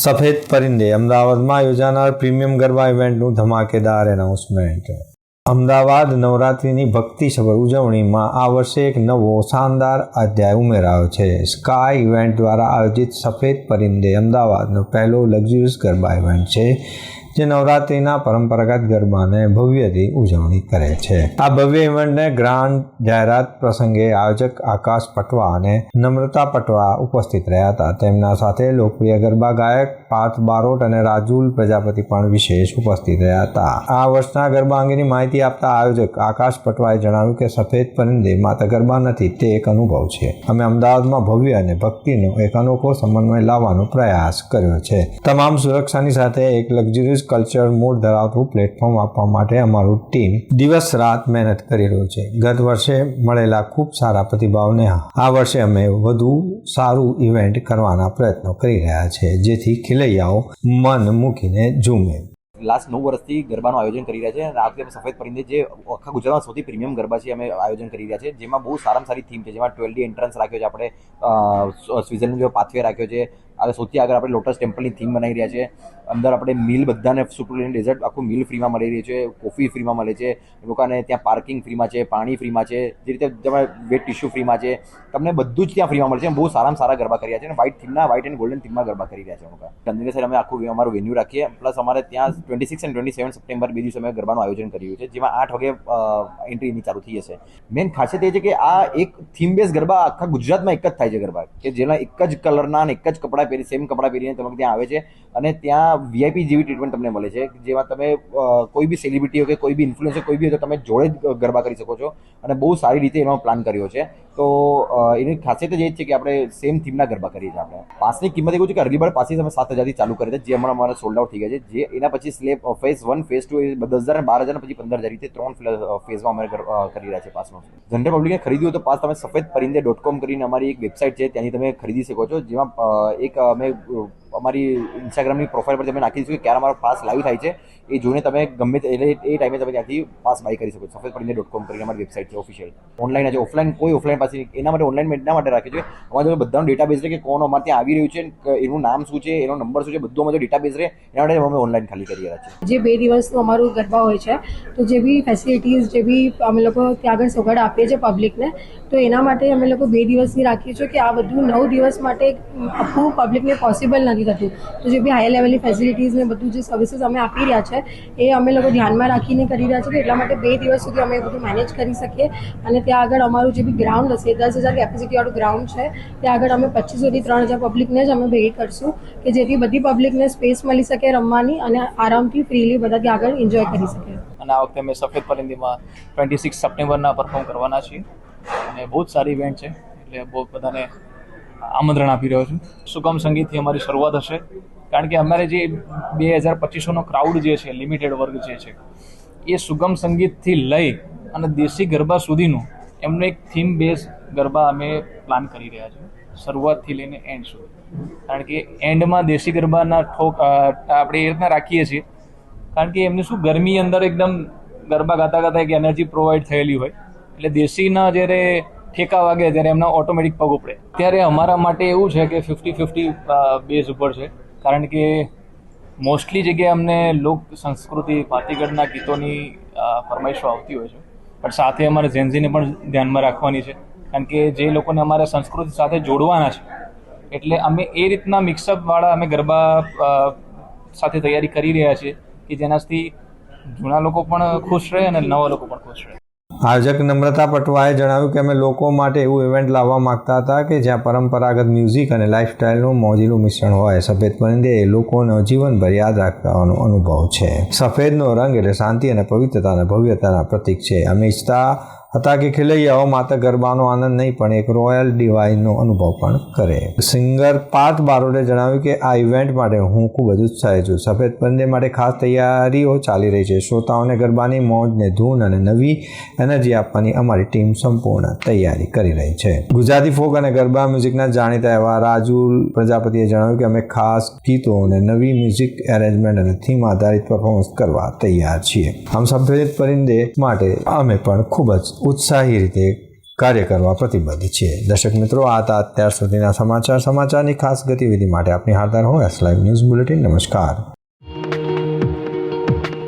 સફેદ પરિંદે અમદાવાદમાં યોજાનાર પ્રીમિયમ ગરબા ઇવેન્ટનું ધમાકેદાર એનાઉન્સમેન્ટ અમદાવાદ નવરાત્રિની ભક્તિસભર ઉજવણીમાં આ વર્ષે એક નવો શાનદાર અધ્યાય ઉમેરાયો છે સ્કાય ઇવેન્ટ દ્વારા આયોજિત સફેદ પરિંદે અમદાવાદનો પહેલો લક્ઝરિયસ ગરબા ઇવેન્ટ છે જે નવરાત્રિના પરંપરાગત ગરબાને ભવ્યથી ઉજવણી કરે છે. આ ભવ્ય ઇવેન્ટને ગ્રાન્ડ જાહેરાત પ્રસંગે આયોજક આકાશ પટવા અને નમ્રતા પટવા ઉપસ્થિત રહ્યા હતા. તેમના સાથે લોકપ્રિય ગરબા ગાયક પાર્થ બારોટ અને રાજુલ પ્રજાપતિ પણ વિશેષ ઉપસ્થિત રહ્યા હતા. આ વર્ષના ગરબા અંગેની માહિતી આપતા આયોજક આકાશ પટવાએ જણાવ્યું કે સફેદ પરિંદે માત્ર ગરબા નથી, તે એક અનુભવ છે. અમે અમદાવાદમાં ભવ્ય અને ભક્તિનો એક અનોખો સમન્વય લાવવાનો પ્રયાસ કર્યો છે. તમામ સુરક્ષાની સાથે એક લક્ઝુરિયસ કલ્ચર મૂળ ધરાવતું પ્લેટફોર્મ આપવા માટે અમારું ટીમ દિવસ રાત મહેનત કરી રહ્યું છે. ગત વર્ષે મળેલા ખૂબ સારા પ્રતિભાવને આ વર્ષે અમે વધુ સારું ઇવેન્ટ કરવાના પ્રયત્નો કરી રહ્યા છે, જેથી ખેલૈયાઓ મન મૂકીને ઝૂમે. લાસ્ટ નવ વર્ષથી ગરબાનું આયોજન કરી રહ્યા છે અને આ વખતે સફેદ પરિંદે જે આખા ગુજરાતમાં સૌથી પ્રીમિયમ ગરબા છે અમે આયોજન કરી રહ્યા છે, જેમાં બહુ સારામાં સારી થીમ છે. જેમાં ટ્વેલ્વ એન્ટ્રન્સ રાખ્યો છે આપણે સ્વિઝરલેન્ડ જેવો પાથવે રાખ્યો છે આગળ સૌથી આગળ આપણે લોટસ ટેમ્પલની થીમ બનાવી રહ્યા છે. અંદર આપણે મિલ બધાને સુપરલેન્ડ ડેઝર્ટ આખું મિલ ફ્રીમાં મળી રહી છે કોફી ફ્રીમાં મળે છે. લોકોને ત્યાં પાર્કિંગ ફ્રીમાં છે, પાણી ફ્રીમાં છે, જે રીતે તમે વેટ ટિશ્યુ ફ્રીમાં છે, તમને બધું જ ત્યાં ફ્રીમાં મળે છે. બહુ સારામાં સારા ગરબા કર્યા છે અને વ્હાઇટ થીમના વ્હાઇટ એન્ડ ગોલ્ડન થીમમાં ગરબા કરી રહ્યા છે અમે લોકો. સર અમે આખું અમારું વેન્યુ રાખીએ. પ્લસ અમારે ત્યાં twenty six and twenty seven September બે દિવસે અમે ગરબાનું આયોજન કર્યું છે, જેમાં આઠ વાગે એન્ટ્રી એની ચાલુ થઈ જશે. મેન ખાસિયત એ છે કે આ એક થીમ બેઝ ગરબા આખા ગુજરાતમાં એક જ થાય છે ગરબા, કે જેના એક જ કલરના અને એક જ કપડાં પહેરી સેમ કપડાં પહેરીને તમે ત્યાં આવે છે અને ત્યાં વીઆઈપી જેવી ટ્રીટમેન્ટ તમને મળે છે, જેમાં તમે કોઈ બી સેલિબ્રિટી હોય કે કોઈ બી ઇન્ફ્લુએન્સર કોઈ બી હોય તો તમે જોડે જ ગરબા કરી શકો છો અને બહુ સારી રીતે એનો પ્લાન કર્યો છે. તો એની ખાસિયત જ એ છે કે આપણે સેમ થીમના ગરબા કરીએ છીએ આપણે. પાસની કિંમત એવું છે કે અર્લી બર્ડ પાસી અમે સાત હજારથી ચાલુ કરી છે જે હમણાં અમારા સોલ્ડ આઉટ થઈ ગયા છે, જે એના પછી slab phase one phase two એ દસ હજાર બાર હજાર પછી પંદર હજાર રીતે ત્રણ ફેઝમાં અમે કરી રહ્યા છે પાસનો. જનરલ પબ્લિકને ખરીદ્યું તો પાસ તમે સફેદ પરિંદે ડોટ કોમ કરીને અમારી એક વેબસાઇટ છે, ત્યાંથી તમે ખરીદી શકો છો, જેમાં એક અ, અમારી ઇન્સ્ટાગ્રામની પ્રોફાઇલ પર તમે નાખી દઈશું કે ક્યારે અમારો પાસ લાઈવ થાય છે, એ જોઈને તમે ગમે તે એટલે એ ટાઈમે તમે ત્યાંથી પાસ બાય કરી શકો છો. સફેદ પરિંદે ડોટ કોમ કરીને અમારી વેબસાઇટ છે ઓફિશિયલ ઓનલાઈન છે ઓફલાઈન કોઈ ઓફલાઈન પાસે એના માટે ઓનલાઈન એટલા માટે રાખે છે, અમારે તમે બધાનો ડેટાબેઝ છે કે કોણ અમારે ત્યાં આવી રહ્યું છે એનું નામ શું છે, એનો નંબર શું છે, બધું અમારો ડેટાબેઝ રહે. એના માટે અમે ઓનલાઈન ખાલી કરી રહ્યા છીએ. જે બે દિવસનું અમારું ગરબા હોય છે, તો જે બી ફેસિલિટીઝ જે બી અમે લોકો ત્યાં આગળ સગવડ આપીએ છીએ પબ્લિકને તો એના માટે અમે લોકો બે દિવસની રાખીએ છીએ કે આ બધું નવ દિવસ માટે આખું પબ્લિકને પોસિબલ નથી થતું તો જે બી હાઈ લેવલની ફેસિલિટીઝ ને બધું જે સર્વિસીસ અમે આપી રહ્યા છે, એ અમે લોકો ધ્યાનમાં રાખીને કરી રહ્યા છીએ એટલા માટે બે દિવસ સુધી અમે બધું મેનેજ કરી શકીએ. અને ત્યાં આગળ અમારું જે બી ગ્રાઉન્ડ હશે, દસ હજાર કેપેસિટીવાળું ગ્રાઉન્ડ છે, ત્યાં આગળ અમે પચીસોથી ત્રણ હજાર પબ્લિકને જ અમે ભેગી કરશું કે જેથી બધી પબ્લિકને સ્પેસ મળી શકે રમવાની અને આરામથી ફ્રીલી બધા ત્યાં આગળ એન્જોય કરી શકે. અને આ વખતે અમે સફેદ પરિંદીમાં ટ્વેન્ટી સિક્સ સપ્ટેમ્બરના પરફોર્મ કરવાના છીએ. અને બહુ જ સારી ઇવેન્ટ છે. એટલે બહુ બધાને આમંત્રણ આપી રહ્યો છું. સુગમ સંગીતથી અમારી શરૂઆત હશે? કારણ કે અમારે જે બે હજાર પચીસોનો ક્રાઉડ જે છે લિમિટેડ વર્ગ જે છે, એ સુગમ સંગીતથી લઈ અને દેશી ગરબા સુધીનું એમનું એક થીમ બેઝ ગરબા અમે પ્લાન કરી રહ્યા છીએ. શરૂઆતથી લઈને એન્ડ સુધી. કારણ કે એન્ડમાં દેશી ગરબાના ઠોક આપણે એ રીતના રાખીએ છીએ. કારણ કે એમને શું ગરમી અંદર એકદમ ગરબા ગાતા ગાતા એક એનર્જી પ્રોવાઈડ થયેલી હોય. એટલે દેશીના જ્યારે ઠેકા વાગે ત્યારે એમના ઓટોમેટિક પગ ઉપડે. ત્યારે અમારા માટે એવું છે કે ફિફ્ટી ફિફ્ટી બેઝ ઉપર છે. કારણ કે મોસ્ટલી જગ્યાએ અમને લોક સંસ્કૃતિ પાતીગઢના ગીતોની ફરમાઈશો આવતી હોય છે. પણ સાથે અમારે ઝેન્ઝીને પણ ધ્યાનમાં રાખવાની છે. કારણ કે જે લોકોને અમારે સંસ્કૃતિ સાથે જોડવાના છે, એટલે અમે એ રીતના મિક્સઅપવાળા અમે ગરબા સાથે તૈયારી કરી રહ્યા છીએ કે જેનાથી જૂના લોકો પણ ખુશ રહે અને નવા લોકો પણ ખુશ રહે. આયોજક નમ્રતા પટવાએ જણાવ્યું કે અમે લોકો માટે એવું ઇવેન્ટ લાવવા માગતા હતા કે જ્યાં પરંપરાગત મ્યુઝિક અને લાઇફસ્ટાઇલનું મોજીલું મિશ્રણ હોય. સફેદ પરિંદે એ લોકોનો જીવનભર યાદ રાખવાનો અનુભવ છે. સફેદનો રંગ એટલે શાંતિ અને પવિત્રતા અને ભવ્યતાના પ્રતીક છે. અમે ઈચ્છતા હતા કે ખેલૈયાઓ માત્ર ગરબાનો આનંદ નહીં, પણ એક રોયલ ડિવાઇનનો અનુભવ પણ કરે. સિંગર પાર્થ બારોડે જણાવ્યું કે, આ ઇવેન્ટ માટે હું ખૂબ જ ઉત્સાહી છું. સફેદ પંદે માટે ખાસ તૈયારીઓ ચાલી રહી છે. શ્રોતાઓને ગરબાની મોજને ધૂન અને નવી એનર્જી આપવાની અમારી ટીમ સંપૂર્ણ તૈયારી કરી રહી છે. ગુજરાતી ફોક અને ગરબા મ્યુઝિકના જાણીતા એવા રાજુ પ્રજાપતિએ જણાવ્યું કે, અમે ખાસ ગીતો અને નવી મ્યુઝિક એરેન્જમેન્ટ અને થીમ આધારિત પરફોર્મન્સ કરવા તૈયાર છીએ. આમ સફેદ પરિંદે માટે અમે પણ ખૂબ જ ઉત્સાહી રીતે કાર્ય કરવા પ્રતિબદ્ધ છે. દર્શક મિત્રો, આ હતા અત્યાર સુધીના સમાચાર. સમાચારની ખાસ ગતિવિધિ માટે આપની હાજર હોય એસ લાઈવ ન્યૂઝ બુલેટિન નમસ્કાર.